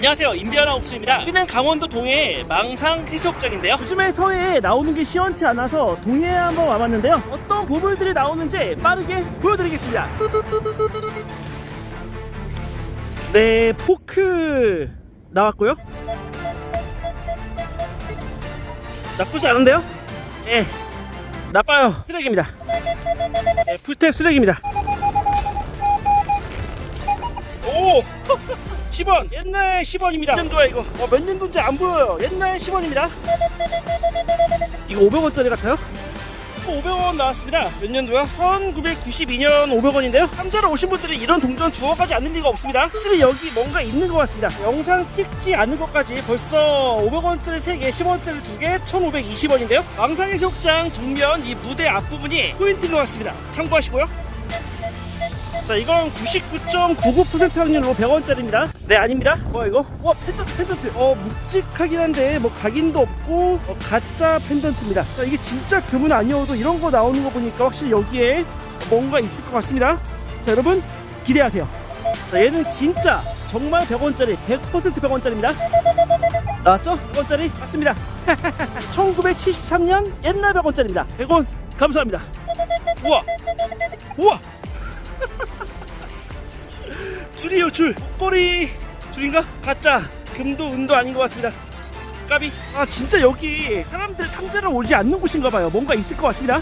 안녕하세요. 인디아나 옵스입니다. 여기는 강원도 동해 망상 해수욕장인데요. 요즘에 서해에 나오는 게 시원치 않아서 동해에 한번 와봤는데요. 어떤 보물들이 나오는지 빠르게 보여드리겠습니다. 네 포크 나왔고요. 나쁘지 않은데요? 예 나빠요. 쓰레기입니다. 네, 풀탭 쓰레기입니다. 오! 10원! 옛날 10원입니다. 몇 년도야 이거? 어, 몇 년도인지 안 보여요. 옛날 10원입니다. 이거 500원짜리 같아요? 500원 나왔습니다. 몇 년도야? 1992년 500원인데요. 함자로 오신 분들이 이런 동전 주워 가지 않을 리가 없습니다. 확실히 여기 뭔가 있는 것 같습니다. 영상 찍지 않은 것까지 벌써 500원짜리 3개, 10원짜리 2개, 1520원인데요. 왕상해수욕장 정면 이 무대 앞부분이 포인트인 것 같습니다. 참고하시고요. 자 이건 99.99% 확률로 100원짜리입니다. 네 아닙니다. 뭐야 이거? 와 펜던트 펜던트. 어 묵직하긴 한데 뭐 각인도 없고 어, 가짜 펜던트입니다. 자 이게 진짜 금은 아니어도 이런 거 나오는 거 보니까 확실히 여기에 뭔가 있을 것 같습니다. 자 여러분 기대하세요. 자 얘는 진짜 정말 100원짜리 100% 100원짜리입니다. 나왔죠? 100원짜리? 맞습니다. 1973년 옛날 100원짜리입니다. 100원 감사합니다. 우와! 우와 줄이에요 줄 목걸이 줄인가? 가짜. 금도 은도 아닌 것 같습니다. 까비. 아 진짜 여기 사람들 탐지를 오지 않는 곳인가 봐요. 뭔가 있을 것 같습니다.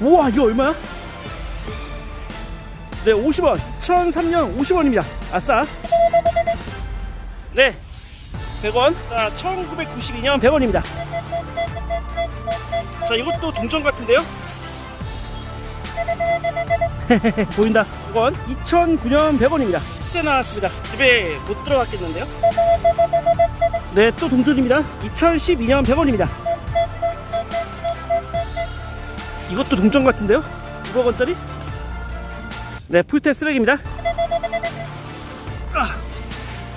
우와 이거 얼마야? 네 50원. 2003년 50원입니다. 아싸. 네. 100원. 자 1992년 100원입니다. 자 이것도 동전 같은데요? 보인다. 이건 2009년 100원입니다. 수세 나왔습니다. 집에 못 들어갔겠는데요? 네, 또 동전입니다. 2012년 100원입니다. 이것도 동전 같은데요? 200원짜리? 네, 풀탭 쓰레기입니다.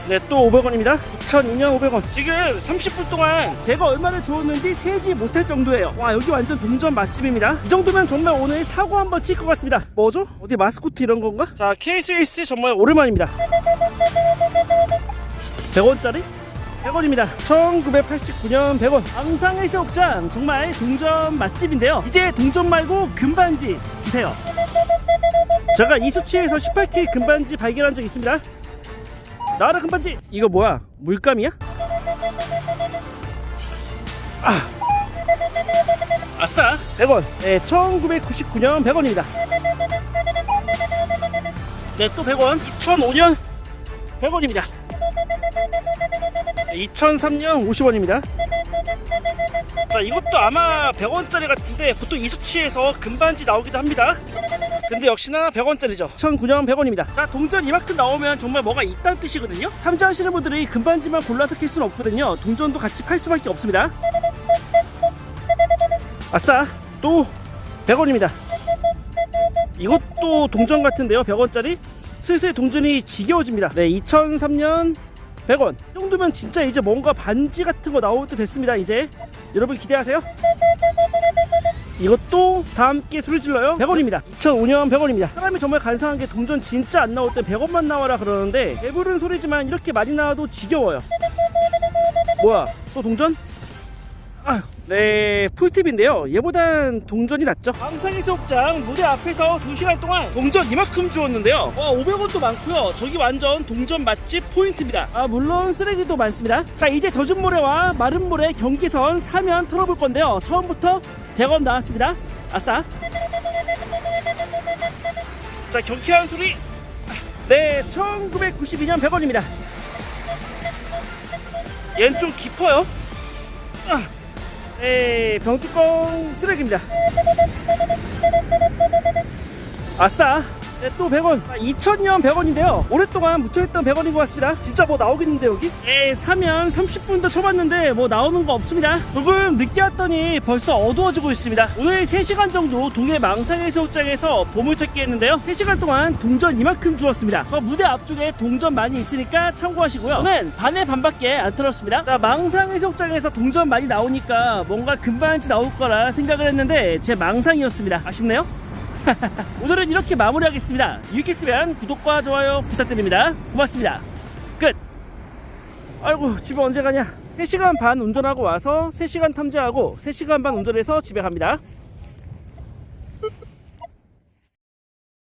아, 네, 또 500원입니다. 2002년 500원. 지금 30분 동안 제가 얼마를 주었는지 세지 못할 정도예요. 와, 여기 완전 동전 맛집입니다. 이 정도면 정말 오늘 사고 한번 칠 것 같습니다. 뭐죠? 어디 마스코트 이런 건가? 자, KSS 정말 오랜만입니다. 100원짜리? 100원입니다. 1989년 100원. ang상해수욕장 정말 동전 맛집인데요. 이제 동전 말고 금반지 주세요. 제가 이 수치에서 18K 금반지 발견한 적 있습니다. 나라 금반지. 이거 뭐야? 물감이야? 아. 아싸. 100원. 네 1999년 100원입니다. 네또 100원. 2005년 100원입니다. 네, 2003년 50원입니다. 자 이것도 아마 100원짜리 같은데 보통 이 수치에서 금반지 나오기도 합니다 근데 역시나 100원짜리죠. 2009년 100원입니다. 자 동전 이만큼 나오면 정말 뭐가 있다는 뜻이거든요. 탐지하시는 분들이 금반지만 골라서 캘 수는 없거든요. 동전도 같이 팔 수밖에 없습니다. 아싸 또 100원입니다. 이것도 동전 같은데요 100원짜리? 슬슬 동전이 지겨워집니다. 네 2003년 100원. 이 정도면 진짜 이제 뭔가 반지 같은 거 나올 때 됐습니다 이제. 여러분 기대하세요 이것도 다 함께 소리 질러요? 100원입니다. 2005년 100원입니다. 사람이 정말 간사한 게 동전 진짜 안 나올 때 100원만 나와라 그러는데 배부른 소리지만 이렇게 많이 나와도 지겨워요. 뭐야? 또 동전? 아휴 네 풀팁인데요. 얘보단 동전이 낫죠? 광상해수욕장 무대 앞에서 2시간 동안 동전 이만큼 주었는데요. 와 500원도 많고요. 저기 완전 동전 맛집 포인트입니다. 아 물론 쓰레기도 많습니다. 자 이제 젖은 모래와 마른 모래 경계선 사면 털어볼 건데요. 처음부터 100원 나왔습니다 아싸 자 경쾌한 소리 네 1992년 100원입니다 얘는 좀 깊어요 아. 에 병뚜껑 쓰레기입니다. 아싸! 네, 또 100원. 아, 2000년 100원인데요. 오랫동안 묻혀있던 100원인 것 같습니다. 진짜 뭐 나오겠는데 여기? 에 사면 30분도 쳐봤는데 뭐 나오는 거 없습니다. 조금 늦게 왔더니 벌써 어두워지고 있습니다. 오늘 3시간 정도 동해 망상해수욕장에서 보물찾기 했는데요. 3시간 동안 동전 이만큼 주었습니다. 저 무대 앞쪽에 동전 많이 있으니까 참고하시고요. 저는 반에 반밖에 안 틀었습니다. 자 망상해수욕장에서 동전 많이 나오니까 뭔가 금반지 나올 거라 생각을 했는데 제 망상이었습니다. 아쉽네요. 오늘은 이렇게 마무리하겠습니다. 유익했으면 구독과 좋아요 부탁드립니다. 고맙습니다. 끝. 아이고 집에 언제 가냐 3시간 반 운전하고 와서 3시간 탐지하고 3시간 반 운전해서 집에 갑니다